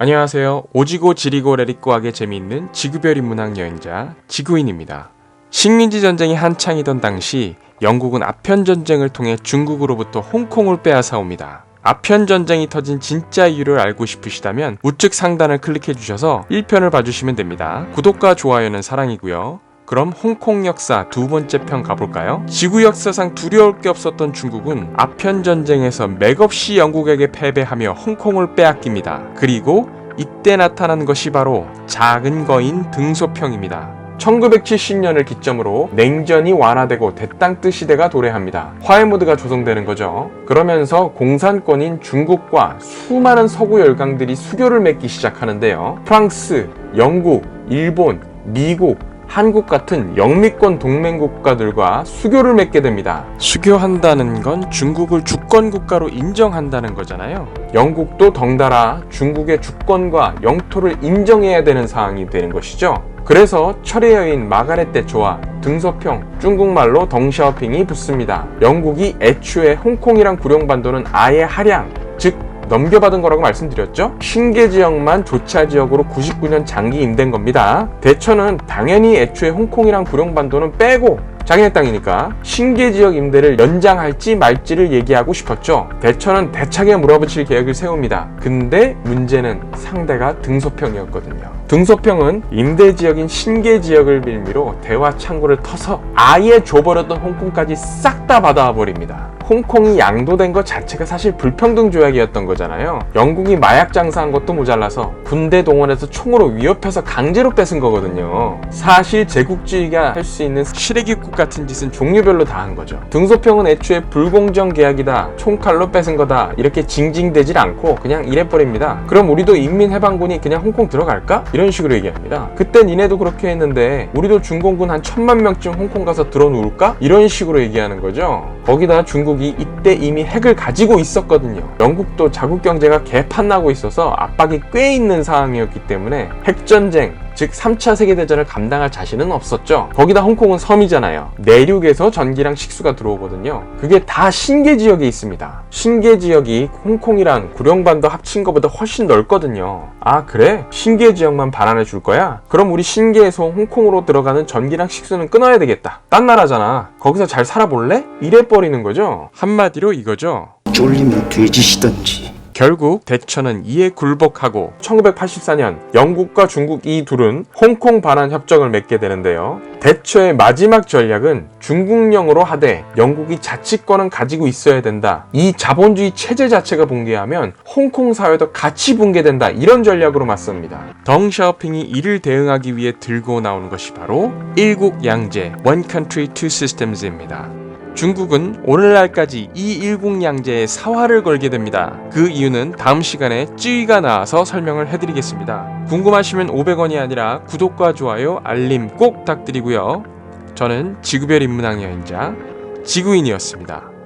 안녕하세요. 오지고 지리고 레리꼬하게 재미있는 지구별 인문학 여행자 지구인입니다. 식민지 전쟁이 한창이던 당시 영국은 아편 전쟁을 통해 중국으로부터 홍콩을 빼앗아옵니다. 아편 전쟁이 터진 진짜 이유를 알고 싶으시다면 우측 상단을 클릭해 주셔서 1편을 봐주시면 됩니다. 구독과 좋아요는 사랑이고요. 그럼 홍콩 역사 두 번째 편 가볼까요? 지구 역사상 두려울 게 없었던 중국은 아편 전쟁에서 맥없이 영국에게 패배하며 홍콩을 빼앗깁니다. 그리고 이때 나타난 것이 바로 작은 거인 등소평입니다. 1970년을 기점으로 냉전이 완화되고 대땅뜨 시대가 도래합니다. 화해 모드가 조성되는 거죠. 그러면서 공산권인 중국과 수많은 서구 열강들이 수교를 맺기 시작하는데요. 프랑스, 영국, 일본, 미국, 한국 같은 영미권 동맹 국가들과 수교를 맺게 됩니다. 수교한다는 건 중국을 주권 국가로 인정한다는 거잖아요. 영국도 덩달아 중국의 주권과 영토를 인정해야 되는 상황이 되는 것이죠. 그래서 철의 여인 마가렛 대초와 등소평, 중국말로 덩샤오핑이 붙습니다. 영국이 애초에 홍콩이랑 구룡반도는 아예 할양, 즉 넘겨받은 거라고 말씀드렸죠? 신계 지역만 조차 지역으로 99년 장기 임대인 겁니다. 대처는 당연히 애초에 홍콩이랑 구룡반도는 빼고 자기네 땅이니까 신계 지역 임대를 연장할지 말지를 얘기하고 싶었죠. 대처는 대차게 물어붙일 계획을 세웁니다. 근데 문제는 상대가 등소평이었거든요. 등소평은 임대 지역인 신계 지역을 빌미로 대화 창구를 터서 아예 줘버렸던 홍콩까지 싹 다 받아와 버립니다. 홍콩이 양도된 것 자체가 사실 불평등 조약이었던 거잖아요. 영국이 마약 장사한 것도 모자라서 군대 동원해서 총으로 위협해서 강제로 뺏은 거거든요. 사실 제국주의가 할 수 있는 시래기국 같은 짓은 종류별로 다 한 거죠. 등소평은 애초에 불공정 계약이다, 총칼로 뺏은 거다 이렇게 징징대질 않고 그냥 이래버립니다. 그럼 우리도 인민해방군이 그냥 홍콩 들어갈까? 이런 식으로 얘기합니다. 그때 니네도 그렇게 했는데 우리도 중공군 한 천만 명쯤 홍콩 가서 들어누울까? 이런 식으로 얘기하는 거죠. 거기다 중국 이 이때 이미 핵을 가지고 있었거든요. 영국도 자국 경제가 개판나고 있어서 압박이 꽤 있는 상황이었기 때문에 핵전쟁, 즉 3차 세계대전을 감당할 자신은 없었죠. 거기다 홍콩은 섬이잖아요. 내륙에서 전기랑 식수가 들어오거든요. 그게 다 신계 지역에 있습니다. 신계 지역이 홍콩이랑 구룡반도 합친 것보다 훨씬 넓거든요. 아 그래? 신계 지역만 반환해 줄 거야? 그럼 우리 신계에서 홍콩으로 들어가는 전기랑 식수는 끊어야 되겠다. 딴 나라잖아. 거기서 잘 살아볼래? 이래 버리는 거죠. 한마디로 이거죠. 쫄리면 돼지시던지 결국 대처는 이에 굴복하고 1984년 영국과 중국 이 둘은 홍콩 반환 협정을 맺게 되는데요. 대처의 마지막 전략은 중국령으로 하되 영국이 자치권은 가지고 있어야 된다. 이 자본주의 체제 자체가 붕괴하면 홍콩 사회도 같이 붕괴된다. 이런 전략으로 맞섭니다. 덩샤오핑이 이를 대응하기 위해 들고 나온 것이 바로 일국 양제 One Country Two Systems입니다. 중국은 오늘날까지 이 일국양제에 사활을 걸게 됩니다. 그 이유는 다음 시간에 쯔위가 나와서 설명을 해드리겠습니다. 궁금하시면 500원이 아니라 구독과 좋아요, 알림 꼭 부탁드리고요. 저는 지구별 인문학 여행자 지구인이었습니다.